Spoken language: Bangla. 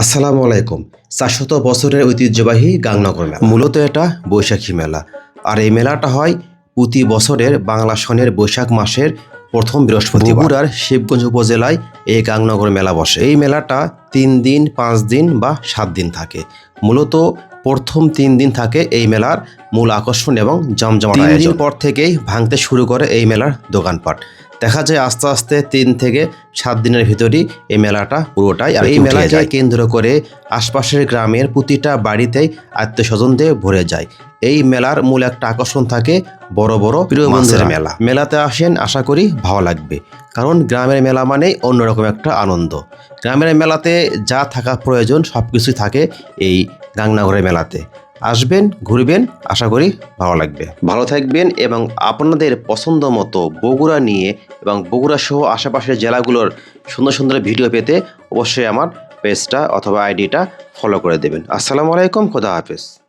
আসসালামু আলাইকুম। চারশত বছরের ঐতিহ্যবাহী গাংনগর মেলা। মূলত এটা বৈশাখী মেলা। আর এই মেলাটা হয় প্রতি বছরের বাংলা সনের বৈশাখ মাসের প্রথম বৃহস্পতিবার। বগুড়ার শিবগঞ্জ উপজেলায় এই গাংনগর মেলা বসে। এই মেলাটা তিন দিন পাঁচ দিন বা সাত দিন থাকে। মূলত প্রথম তিন দিন থাকে এই মেলার মূল আকর্ষণ এবং জমজমাট দিন পর থেকেই ভাঙতে শুরু করে এই মেলার দোকানপাট। দেখা যায় আস্তে আস্তে তিন থেকে সাত দিনের ভিতরই এই মেলাটা পুরোটাই আর এই মেলাকে কেন্দ্র করে আশপাশের গ্রামের প্রতিটা বাড়িতেই আত্মীয় স্বজনদের ভরে যায়। এই মেলার মূল একটা আকর্ষণ থাকে বড় বড় প্রিয় মাছের মেলা। মেলাতে আসেন আশা করি ভালো লাগবে কারণ গ্রামের মেলা মানেই অন্যরকম একটা আনন্দ। গ্রামের মেলাতে যা থাকা প্রয়োজন সব কিছুই থাকে এই গাংনাগরের মেলাতে। আসবেন, ঘুরবেন, আশা করি ভালো লাগবে। ভালো থাকবেন এবং আপনাদের পছন্দ মতো বগুড়া নিয়ে এবং বগুড়া সহ আশেপাশের জেলাগুলোর সুন্দর সুন্দর ভিডিও পেতে অবশ্যই আমার পেজটা অথবা আইডিটা ফলো করে দেবেন। আসসালামু আলাইকুম, খোদা হাফেজ।